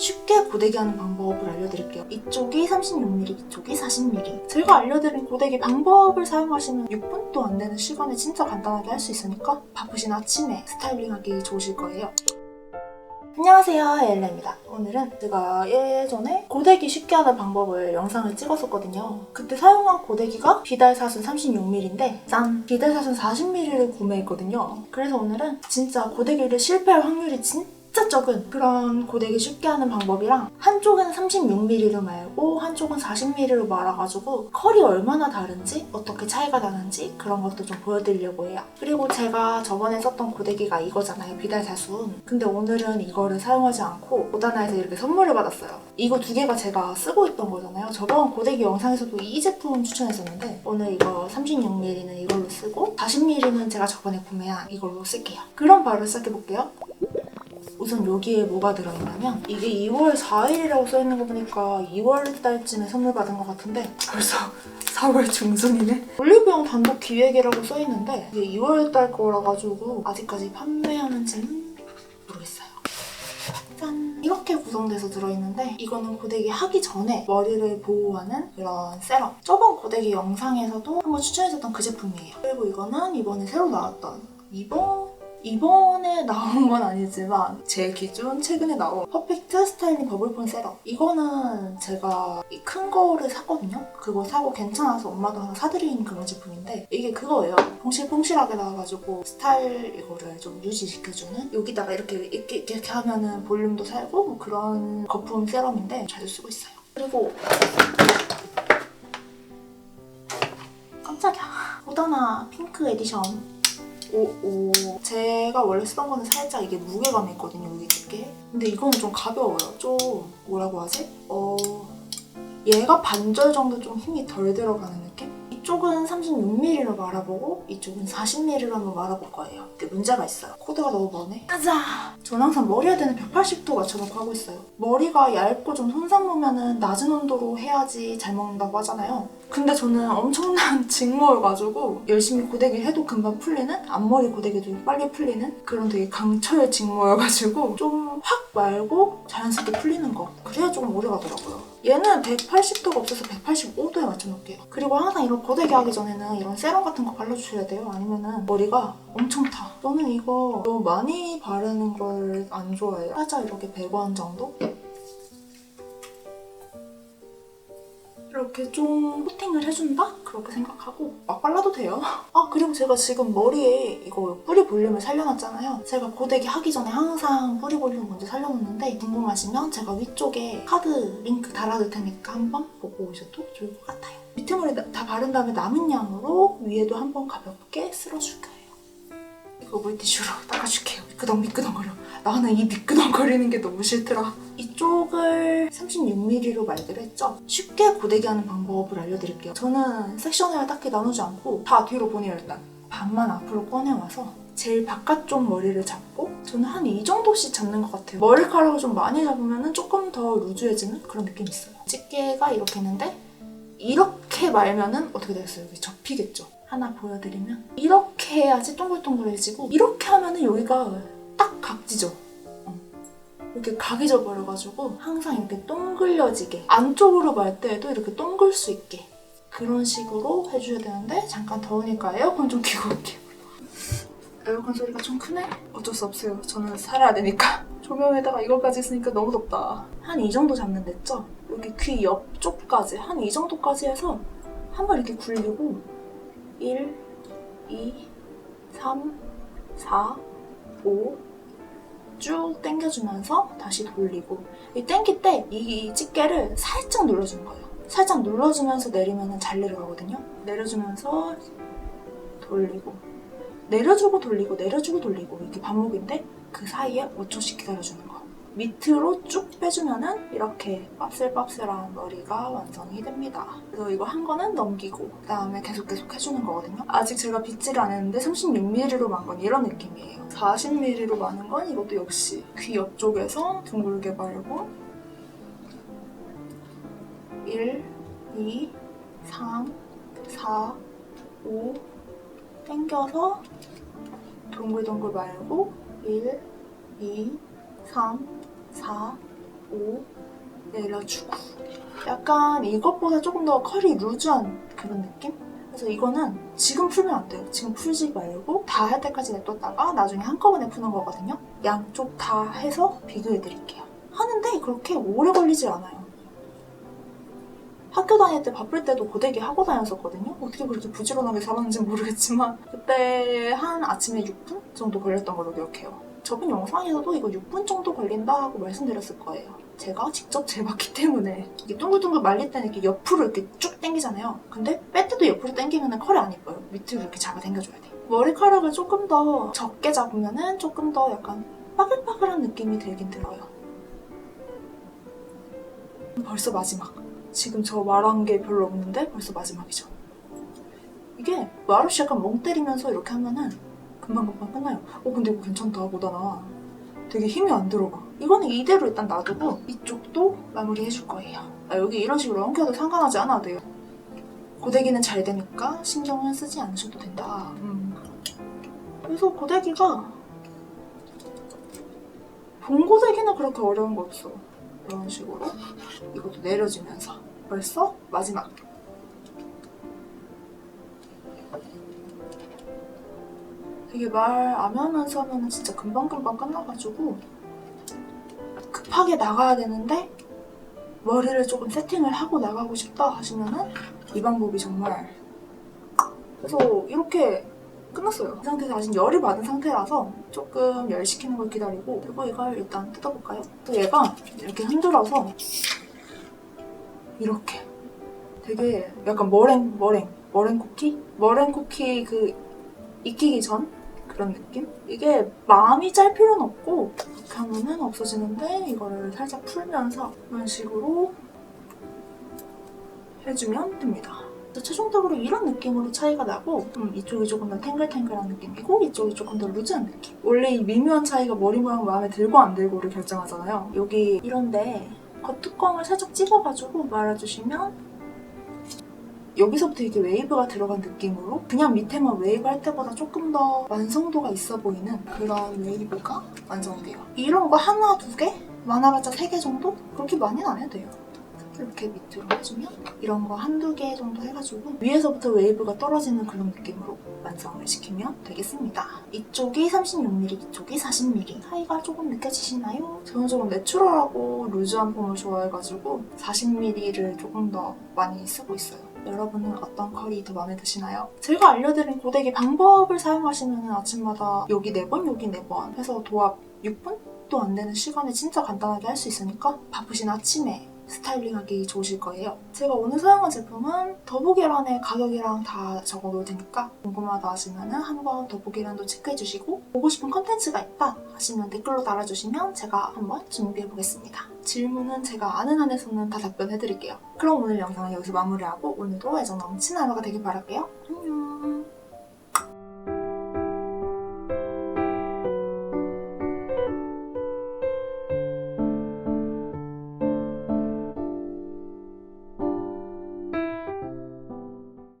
쉽게 고데기 하는 방법을 알려드릴게요. 이쪽이 36mm, 이쪽이 40mm. 제가 알려드린 고데기 방법을 사용하시면 6분도 안 되는 시간에 진짜 간단하게 할 수 있으니까 바쁘신 아침에 스타일링하기 좋으실 거예요. 안녕하세요 엘레입니다 오늘은 제가 예전에 고데기 쉽게 하는 방법을 영상을 찍었었거든요 그때 사용한 고데기가 비달사순 36mm인데 짠! 비달사순 40mm를 구매했거든요 그래서 오늘은 진짜 고데기를 실패할 확률이 진 짜 적은 그런 고데기 쉽게 하는 방법이랑 한쪽은 36mm로 말고 한쪽은 40mm로 말아가지고 컬이 얼마나 다른지 어떻게 차이가 나는지 그런 것도 좀 보여드리려고 해요. 그리고 제가 저번에 썼던 고데기가 이거잖아요 비달사순 근데 오늘은 이거를 사용하지 않고 고다나에서 이렇게 선물을 받았어요. 이거 두 개가 제가 쓰고 있던 거잖아요. 저번 고데기 영상에서도 이 제품 추천했었는데 오늘 이거 36mm는 이걸로 쓰고 40mm는 제가 저번에 구매한 이걸로 쓸게요. 그럼 바로 시작해볼게요 우선 여기에 뭐가 들어있냐면 이게 2월 4일이라고 써있는 거 보니까 2월 달쯤에 선물 받은 것 같은데 벌써 4월 중순이네? 올리브영 단독 기획이라고 써있는데 이게 2월 달 거라 가지고 아직까지 판매하는지는 모르겠어요. 짠! 이렇게 구성돼서 들어있는데 이거는 고데기 하기 전에 머리를 보호하는 그런 세럼. 저번 고데기 영상에서도 한번 추천해줬던 그 제품이에요. 그리고 이거는 이번에 새로 나왔던 이번 이번에 나온 건 아니지만 제 기준 최근에 나온 퍼펙트 스타일링 버블폰 세럼. 이거는 제가 이큰 거를 샀거든요. 그거 사고 괜찮아서 엄마도 하나 사드린 그런 제품인데 이게 그거예요. 퐁실퐁실하게 나와가지고 스타일 이거를 좀 유지시켜주는? 여기다가 이렇게 이렇게 이렇게 하면은 볼륨도 살고 뭐 그런 거품 세럼인데 자주 쓰고 있어요. 그리고 깜짝이야. 오다나 핑크 에디션 오오 제가 원래 쓰던 거는 살짝 이게 무게감이 있거든요 여기 두께 근데 이거는 좀 가벼워요 좀 뭐라고 하지? 어 얘가 반절 정도 좀 힘이 덜 들어가는 느낌? 이쪽은 36mm로 말아보고 이쪽은 40mm로 한번 말아볼 거예요. 근데 문제가 있어요. 코드가 너무 머네. 짜자! 전 항상 머리에 대는 180도 맞춰놓고 하고 있어요. 머리가 얇고 좀 손상 보면은 낮은 온도로 해야지 잘 먹는다고 하잖아요. 근데 저는 엄청난 직모여가지고 열심히 고데기 해도 금방 풀리는 앞머리 고데기도 빨리 풀리는 그런 되게 강철 직모여가지고 좀 확 말고 자연스럽게 풀리는 거. 그래야 조금 오래 가더라고요 얘는 180도가 없어서 185도에 맞춰놓을게요. 그리고 항상 이런 고데기 하기 전에는 이런 세럼 같은 거 발라주셔야 돼요. 아니면은 머리가 엄청 타. 저는 이거 너무 많이 바르는 걸 안 좋아해요. 살짝 이렇게 100원 정도? 이렇게 좀 코팅을 해준다? 그렇게 생각하고 막 발라도 돼요. 아 그리고 제가 지금 머리에 이거 뿌리 볼륨을 살려놨잖아요. 제가 고데기 하기 전에 항상 뿌리 볼륨 먼저 살려놓는데 궁금하시면 제가 위쪽에 카드 링크 달아둘 테니까 한번 보고 오셔도 좋을 것 같아요. 밑에 머리 다- 다 바른 다음에 남은 양으로 위에도 한번 가볍게 쓸어줄 거예요. 이거 물티슈로 닦아줄게요. 미끄덩 미끄덩거려. 나는 이 미끄덩거리는 게 너무 싫더라. 이쪽 을 36mm로 말기로 했죠. 쉽게 고데기 하는 방법을 알려드릴게요. 저는 섹션을 딱히 나누지 않고 다 뒤로 보내요 일단. 반만 앞으로 꺼내와서 제일 바깥쪽 머리를 잡고 저는 한 이 정도씩 잡는 것 같아요. 머리카락을 좀 많이 잡으면 조금 더 루즈해지는 그런 느낌이 있어요. 집게가 이렇게 있는데 이렇게 말면은 어떻게 되겠어요? 여기 접히겠죠? 하나 보여드리면 이렇게 해야지 동글동글해지고 이렇게 하면은 여기가 딱 각지죠? 어. 이렇게 각이 져 버려가지고 항상 이렇게 동글려지게 안쪽으로 말 때에도 이렇게 동글 수 있게 그런 식으로 해줘야 되는데 잠깐 더우니까 에어컨 좀 켜고 올게요 에어컨 소리가 좀 크네? 어쩔 수 없어요 저는 살아야 되니까 조명에다가 이거까지 있으니까 너무 덥다 한 이 정도 잡는 됐죠? 여기 귀 옆쪽까지 한 이 정도까지 해서 한 번 이렇게 굴리고 1, 2, 3, 4, 5, 쭉 당겨주면서 다시 돌리고 이 당길 때 이 집게를 살짝 눌러주는 거예요. 살짝 눌러주면서 내리면 잘 내려가거든요. 내려주면서 돌리고 내려주고 돌리고 내려주고 돌리고 이렇게 반복인데 그 사이에 5초씩 기다려주는 거. 밑으로 쭉 빼주면은 이렇게 빻슬빻슬한 머리가 완성이 됩니다. 그래서 이거 한 거는 넘기고 그다음에 계속 계속 해주는 거거든요. 아직 제가 빗질을 안 했는데 36mm로 만 건 이런 느낌이에요. 40mm로 마는 건 이것도 역시 귀 옆쪽에서 둥글게 말고 1, 2, 3, 4, 5 당겨서 동글동글 말고 1, 2, 3, 4, 오 내려주고 약간 이것보다 조금 더 컬이 루즈한 그런 느낌? 그래서 이거는 지금 풀면 안 돼요. 지금 풀지 말고 다 할 때까지 냅뒀다가 나중에 한꺼번에 푸는 거거든요. 양쪽 다 해서 비교해 드릴게요. 하는데 그렇게 오래 걸리지 않아요. 학교 다닐 때 바쁠 때도 고데기 하고 다녔었거든요. 어떻게 그렇게 부지런하게 살았는지 모르겠지만 그때 한 아침에 6분 정도 걸렸던 걸로 기억해요. 저번 영상에서도 이거 6분 정도 걸린다 하고 말씀드렸을 거예요. 제가 직접 재봤기 때문에 이게 둥글둥글 말릴 때는 이렇게 옆으로 이렇게 쭉 당기잖아요. 근데 뺄 때도 옆으로 당기면 컬이 안 예뻐요. 밑으로 이렇게 잡아 당겨줘야 돼. 머리카락을 조금 더 적게 잡으면은 조금 더 약간 빠글빠글한 느낌이 들긴 들어요. 벌써 마지막. 지금 저 말한 게 별로 없는데 벌써 마지막이죠. 이게 마루시 약간 멍 때리면서 이렇게 하면은 금방금방 끝나요. 어 근데 이거 괜찮다 보다나 되게 힘이 안 들어가. 이거는 이대로 일단 놔두고 이쪽도 마무리 해줄 거예요. 아, 여기 이런 식으로 엉켜도 상관하지 않아도 돼요. 고데기는 잘 되니까 신경은 쓰지 않으셔도 된다. 음. 그래서 고데기가 본 고데기는 그렇게 어려운 거 없어. 이런 식으로 이것도 내려주면서 벌써 마지막. 되게 말 안 하면서 하면 진짜 금방금방 끝나가지고 급하게 나가야 되는데 머리를 조금 세팅을 하고 나가고 싶다 하시면은 이 방법이 정말 그래서 이렇게 끝났어요. 이 상태에서 아직 열이 받은 상태라서 조금 열 식히는 걸 기다리고 그리고 이걸 일단 뜯어볼까요? 또 얘가 이렇게 흔들어서 이렇게 되게 약간 머랭 머랭 머랭 쿠키? 머랭 쿠키 그 익히기 전 그런 느낌? 이게 마음이 짤 필요는 없고 하면은 없어지는데 이거를 살짝 풀면서 이런 식으로 해주면 됩니다. 최종적으로 이런 느낌으로 차이가 나고 음, 이쪽이 조금 더 탱글탱글한 느낌이고 이쪽이 조금 더 루즈한 느낌. 원래 이 미묘한 차이가 머리 모양 마음에 들고 안 들고를 결정하잖아요. 여기 이런데 겉뚜껑을 살짝 찍어가지고 말아주시면 여기서부터 이렇게 웨이브가 들어간 느낌으로 그냥 밑에만 웨이브 할 때보다 조금 더 완성도가 있어 보이는 그런 웨이브가 완성돼요. 이런 거 하나, 두 개? 많아봤자 세 개 정도? 그렇게 많이는 안 해도 돼요. 이렇게 밑으로 해주면 이런 거 한두 개 정도 해가지고 위에서부터 웨이브가 떨어지는 그런 느낌으로 완성을 시키면 되겠습니다. 이쪽이 36mm, 이쪽이 40mm 차이가 조금 느껴지시나요? 저는 조금 내추럴하고 루즈한 폼을 좋아해가지고 40mm를 조금 더 많이 쓰고 있어요. 여러분은 어떤 컬이 더 마음에 드시나요? 제가 알려드린 고데기 방법을 사용하시면 아침마다 여기 4번, 여기 4번 해서 도합 6분 도 안 되는 시간에 진짜 간단하게 할 수 있으니까 바쁘신 아침에 스타일링하기 좋으실 거예요. 제가 오늘 사용한 제품은 더보기란에 가격이랑 다 적어놓을 테니까 궁금하다 하시면 한번 더보기란도 체크해주시고 보고 싶은 컨텐츠가 있다 하시면 댓글로 달아주시면 제가 한번 준비해보겠습니다. 질문은 제가 아는 한에서는 다 답변해드릴게요. 그럼 오늘 영상은 여기서 마무리하고 오늘도 애정 넘치는 하루가 되길 바랄게요. 안녕